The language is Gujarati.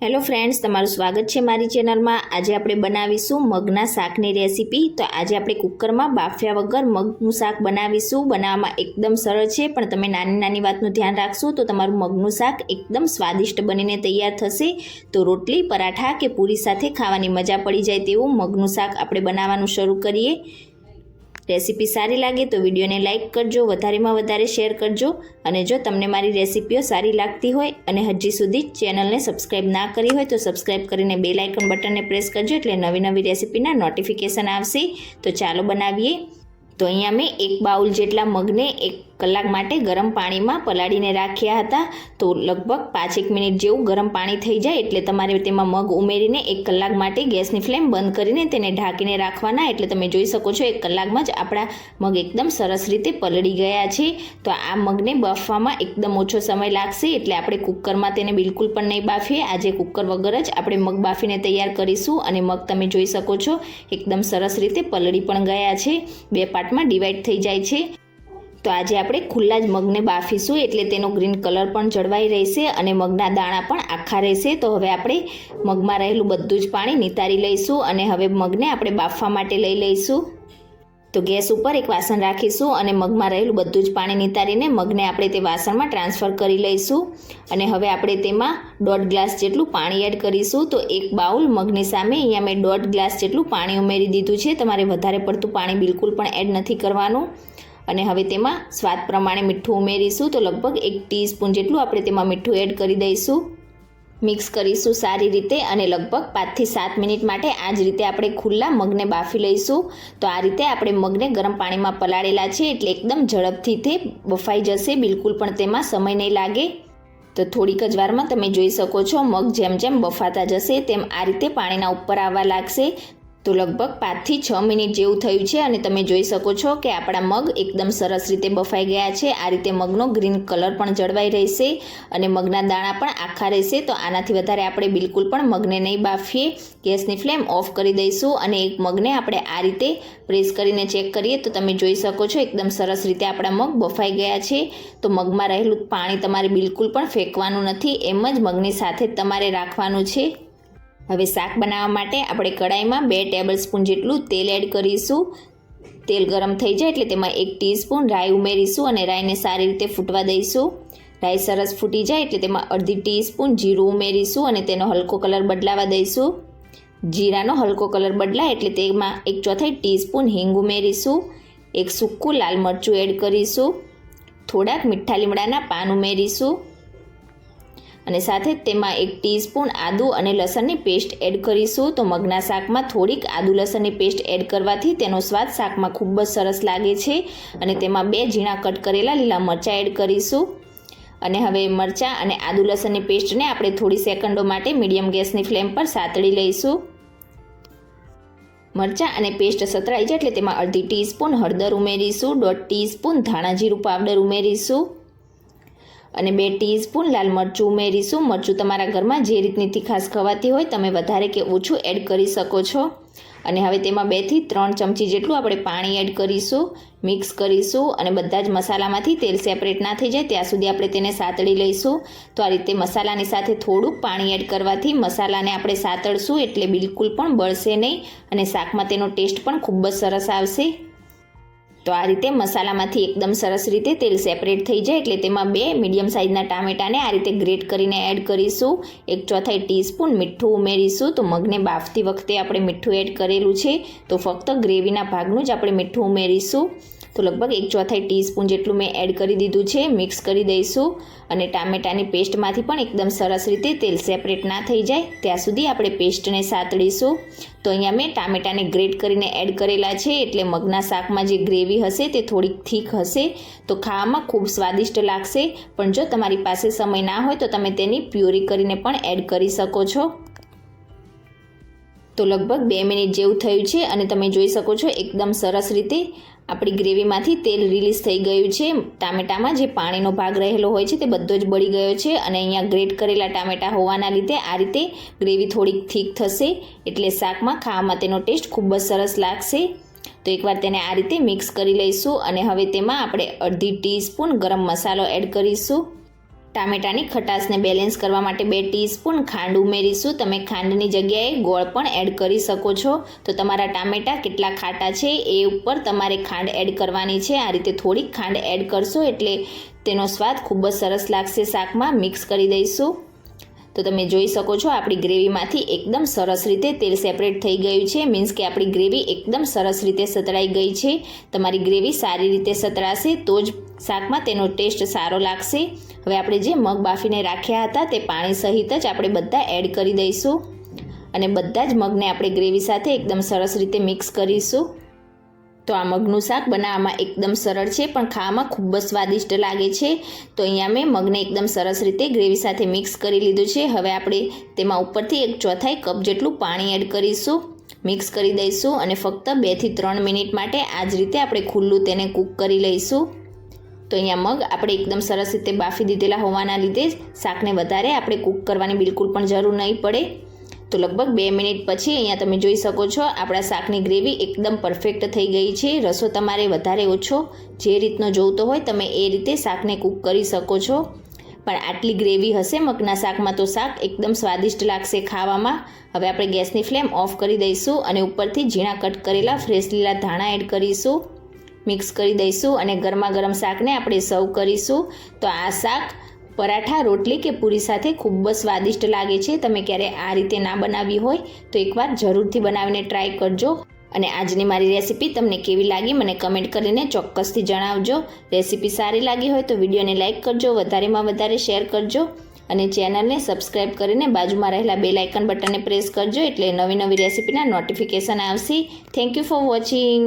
હેલો ફ્રેન્ડ્સ, તમારું સ્વાગત છે મારી ચેનલમાં. આજે આપણે બનાવીશું મગના શાકની રેસીપી. તો આજે આપણે કુકરમાં બાફ્યા વગર મગનું શાક બનાવીશું. બનાવવામાં એકદમ સરળ છે, પણ તમે નાની નાની વાતનું ધ્યાન રાખશો તો તમારું મગનું શાક એકદમ સ્વાદિષ્ટ બનીને તૈયાર થશે. તો રોટલી, પરાઠા કે પૂરી સાથે ખાવાની મજા પડી જાય તેવું મગનું શાક આપણે બનાવવાનું શરૂ કરીએ. રેસીપી સારી લાગે તો વિડીયોને લાઇક કરજો, વધારેમાં વધારે શેર કરજો અને જો તમને મારી રેસીપીઓ સારી લાગતી હોય અને હજી સુધી ચેનલને સબસ્ક્રાઈબ ના કરી હોય તો સબસ્ક્રાઈબ કરીને બે લાઇકન બટનને પ્રેસ કરજો એટલે નવી નવી રેસીપીના નોટિફિકેશન આવશે. તો ચાલો બનાવીએ. તો અહીંયા મેં એક બાઉલ જેટલા મગને એક કલાક માટે ગરમ પાણીમાં પલાળીને રાખ્યા હતા. તો લગભગ પાંચેક મિનિટ જેવું ગરમ પાણી થઈ જાય એટલે તમારે તેમાં મગ ઉમેરીને એક કલાક માટે ગેસની ફ્લેમ બંધ કરીને તેને ઢાંકીને રાખવાના. એટલે તમે જોઈ શકો છો, એક કલાકમાં જ આપણા મગ એકદમ સરસ રીતે પલળી ગયા છે. તો આ મગને બાફવામાં એકદમ ઓછો સમય લાગશે, એટલે આપણે કુકરમાં તેને બિલકુલ પણ નહીં બાફીએ. આજે કુકર વગર જ આપણે મગ બાફીને તૈયાર કરીશું અને મગ તમે જોઈ શકો છો, એકદમ સરસ રીતે પલળી પણ ગયા છે. બે પાર્ટમાં ડિવાઈડ થઈ જાય છે. તો આજે આપણે ખુલ્લા જ મગને બાફીશું એટલે તેનો ગ્રીન કલર પણ જળવાઈ રહેશે અને મગના દાણા પણ આખા રહેશે. તો હવે આપણે મગમાં રહેલું બધું જ પાણી નિતારી લઈશું અને હવે મગને આપણે બાફવા માટે લઈ લઈશું. તો ગેસ ઉપર એક વાસણ રાખીશું અને મગમાં રહેલું બધું જ પાણી નિતારીને મગને આપણે તે વાસણમાં ટ્રાન્સફર કરી લઈશું. અને હવે આપણે તેમાં દોઢ ગ્લાસ જેટલું પાણી એડ કરીશું. તો એક બાઉલ મગની સામે અહીંયા મેં દોઢ ગ્લાસ જેટલું પાણી ઉમેરી દીધું છે. તમારે વધારે પડતું પાણી બિલકુલ પણ એડ નથી કરવાનું. અને હવે તેમાં સ્વાદ પ્રમાણે મીઠું ઉમેરીશું. તો લગભગ એક ટીસ્પૂન જેટલું આપણે તેમાં મીઠું એડ કરી દઈશું. મિક્સ કરીશું સારી રીતે અને લગભગ પાંચથી સાત મિનિટ માટે આ જ રીતે આપણે ખુલ્લા મગને બાફી લઈશું. તો આ રીતે આપણે મગને ગરમ પાણીમાં પલાળેલા છે એટલે એકદમ ઝડપથી તે બફાઈ જશે. બિલકુલ પણ તેમાં સમય નહીં લાગે. તો થોડીક જ વારમાં તમે જોઈ શકો છો મગ જેમ જેમ બફાતા જશે તેમ આ રીતે પાણીના ઉપર આવવા લાગશે. તો લગભગ પાંચથી છ મિનિટ જેવું થયું છે અને તમે જોઈ શકો છો કે આપણા મગ એકદમ સરસ રીતે બફાઈ ગયા છે. આ રીતે મગનો ગ્રીન કલર પણ જળવાઈ રહેશે અને મગના દાણા પણ આખા રહેશે. તો આનાથી વધારે આપણે બિલકુલ પણ મગને નહીં બાફીએ. ગેસની ફ્લેમ ઓફ કરી દઈશું અને એક મગને આપણે આ રીતે પ્રેસ કરીને ચેક કરીએ તો તમે જોઈ શકો છો એકદમ સરસ રીતે આપણા મગ બફાઈ ગયા છે. તો મગમાં રહેલું પાણી તમારે બિલકુલ પણ ફેંકવાનું નથી. એમ જ મગની સાથે તમારે રાખવાનું છે. હવે શાક બનાવવા માટે આપણે કડાઈમાં બે ટેબલ સ્પૂન જેટલું તેલ એડ કરીશું. તેલ ગરમ થઈ જાય એટલે તેમાં એક ટીસ્પૂન રાઈ ઉમેરીશું અને રાઈને સારી રીતે ફૂટવા દઈશું. રાઈ સરસ ફૂટી જાય એટલે તેમાં અડધી ટીસ્પૂન જીરું ઉમેરીશું અને તેનો હલકો કલર બદલાવા દઈશું. જીરાનો હલકો કલર બદલાય એટલે તેમાં એક ચોથાઈ ટીસ્પૂન હિંગ ઉમેરીશું. એક સૂકું લાલ મરચું એડ કરીશું. થોડાક મીઠા લીમડાના પાન ઉમેરીશું. અને સાથે જ તેમાં એક ટીસ્પૂન આદુ અને લસણની પેસ્ટ એડ કરીશું. તો મગના શાકમાં થોડીક આદુ લસણની પેસ્ટ એડ કરવાથી તેનો સ્વાદ શાકમાં ખૂબ જ સરસ લાગે છે. અને તેમાં બે ઝીણા કટ કરેલા લીલા મરચાં એડ કરીશું. અને હવે મરચાં અને આદુ લસણની પેસ્ટને આપણે થોડી સેકન્ડો માટે મીડિયમ ગેસની ફ્લેમ પર સાતળી લઈશું. મરચાં અને પેસ્ટ સતરાઈ જાય એટલે તેમાં અડધી ટીસ્પૂન હળદર ઉમેરીશું. દોઢ ટીસ્પૂન ધાણા જીરું પાવડર ઉમેરીશું. અને બે ટીસ્પૂન લાલ મરચું ઉમેરીશું. મરચું તમારા ઘરમાં જે રીતની તીખાશ ખવાતી હોય તમે વધારે કે ઓછું એડ કરી શકો છો. અને હવે તેમાં બેથી ત્રણ ચમચી જેટલું આપણે પાણી એડ કરીશું, મિક્સ કરીશું અને બધા જ મસાલામાંથી તેલ સેપરેટ ના થઈ જાય ત્યાં સુધી આપણે તેને સાતળી લઈશું. તો આ રીતે મસાલાની સાથે થોડુંક પાણી એડ કરવાથી મસાલાને આપણે સાતળશું એટલે બિલકુલ પણ બળશે નહીં અને શાકમાં તેનો ટેસ્ટ પણ ખૂબ જ સરસ આવશે. તો આ રીતે મસાલામાંથી એકદમ સરસ રીતે તેલ સેપરેટ થઈ જાય એટલે તેમાં બે મીડિયમ સાઇઝના ટામેટાને આ રીતે ગ્રેટ કરીને એડ કરીશું. એક ચોથાઈ ટીસ્પૂન મીઠું ઉમેરીશું. તો મગને બાફતી વખતે આપણે મીઠું એડ કરેલું છે. તો ફક્ત ગ્રેવીના ભાગનું જ આપણે મીઠું ઉમેરીશું. તો લગભગ એક ચોથાઈ ટીસ્પૂન જેટલું મેં એડ કરી દીધું છે, મિક્સ કરી દઈશું. અને ટામેટાની પેસ્ટમાંથી પણ એકદમ સરસ રીતે તેલ સેપરેટ ના થઈ જાય, ત્યાં સુધી આપણે પેસ્ટને સાતળીશું તો અહીંયા મેં ટામેટાને ગ્રેટ કરીને એડ કરેલા છે, એટલે મગના શાકમાં જે ગ્રેવી હશે તે થોડીક થીક હશે. તો ખાવામાં ખૂબ સ્વાદિષ્ટ લાગશે. પણ જો તમારી પાસે સમય ના હોય તો તમે તેની પ્યુરી કરીને પણ એડ કરી શકો છો. તો લગભગ બે મિનિટ જેવું થયું છે અને તમે જોઈ શકો છો એકદમ સરસ રીતે આપણી ગ્રેવીમાંથી તેલ રિલીઝ થઈ ગયું છે. ટામેટામાં જે પાણીનો ભાગ રહેલો હોય છે તે બધો જ બળી ગયો છે અને અહીંયા ગ્રેટ કરેલા ટામેટા હોવાના લીધે આ રીતે ગ્રેવી થોડીક થીક થશે એટલે શાકમાં ખાવામાં તેનો ટેસ્ટ ખૂબ જ સરસ લાગશે. તો એકવાર તેને આ રીતે મિક્સ કરી લઈશું અને હવે તેમાં આપણે અડધી ટીસ્પૂન ગરમ મસાલો એડ કરીશું. ટામેટાની ખટાશને બેલેન્સ કરવા માટે બે ટીસ્પૂન ખાંડ ઉમેરીશું. તમે ખાંડની જગ્યાએ ગોળ પણ એડ કરી શકો છો. તો તમારા ટામેટા કેટલા ખાટા છે એ ઉપર તમારે ખાંડ એડ કરવાની છે. આ રીતે થોડીક ખાંડ એડ કરશો એટલે તેનો સ્વાદ ખૂબ જ સરસ લાગશે. શાકમાં મિક્સ કરી દઈશું. તો તમે જોઈ શકો છો આપણી ગ્રેવીમાંથી એકદમ સરસ રીતે તેલ સેપરેટ થઈ ગયું છે. મીન્સ કે આપણી ગ્રેવી એકદમ સરસ રીતે સતળાઈ ગઈ છે. તમારી ગ્રેવી સારી રીતે સતરાશે તો જ શાકમાં તેનો ટેસ્ટ સારો લાગશે. હવે આપણે જે મગ બાફીને રાખ્યા હતા તે પાણી સહિત જ આપણે બધા એડ કરી દઈશું. અને બધા જ મગને આપણે ગ્રેવી સાથે એકદમ સરસ રીતે મિક્સ કરીશું. તો આ મગનું શાક બનાવવામાં એકદમ સરળ છે, પણ ખાવામાં ખૂબ જ સ્વાદિષ્ટ લાગે છે. તો અહીંયા મેં મગને એકદમ સરસ રીતે ગ્રેવી સાથે મિક્સ કરી લીધું છે. હવે આપણે તેમાં ઉપરથી એક ચોથાઈ કપ જેટલું પાણી એડ કરીશું. મિક્સ કરી દઈશું અને ફક્ત બેથી ત્રણ મિનિટ માટે આ જ રીતે આપણે ખુલ્લું તેને કૂક કરી લઈશું. તો અહીંયા મગ આપણે એકદમ સરસ રીતે બાફી દીધેલા હોવાના લીધે શાકને વધારે આપણે કૂક કરવાની બિલકુલ પણ જરૂર નહીં પડે. તો લગભગ બે મિનિટ પછી અહીંયા તમે જોઈ શકો છો આપણા શાકની ગ્રેવી એકદમ પરફેક્ટ થઈ ગઈ છે. રસો તમારે વધારે ઓછો જે રીતનો જોઈતો હોય તમે એ રીતે શાકને કૂક કરી શકો છો. પણ આટલી ગ્રેવી હશે મગના શાકમાં તો શાક એકદમ સ્વાદિષ્ટ લાગશે ખાવામાં. હવે આપણે ગેસની ફ્લેમ ઓફ કરી દઈશું અને ઉપરથી ઝીણા કટ કરેલા ફ્રેશ લીલા ધાણા એડ કરીશું. મિક્સ કરી દઈશું અને ગરમા ગરમ શાકને આપણે સર્વ કરીશું. તો આ શાક પરાઠા, રોટલી કે પૂરી સાથે ખૂબ જ સ્વાદિષ્ટ લાગે છે. તમે ક્યારે આ રીતે ના બનાવી હોય તો એકવાર જરૂરથી બનાવીને ટ્રાય કરજો. અને આજની મારી રેસીપી તમને કેવી લાગી મને કમેન્ટ કરીને ચોક્કસથી જણાવજો. રેસીપી સારી લાગી હોય તો વિડીયોને લાઇક કરજો, વધારેમાં વધારે શેર કરજો. અને ચેનલને સબસ્ક્રાઇબ કરીને બાજુમાં રહેલા બે લાઇકન બટનને પ્રેસ કરજો એટલે નવી નવી રેસીપીના નોટિફિકેશન આવશે. Thank you for watching.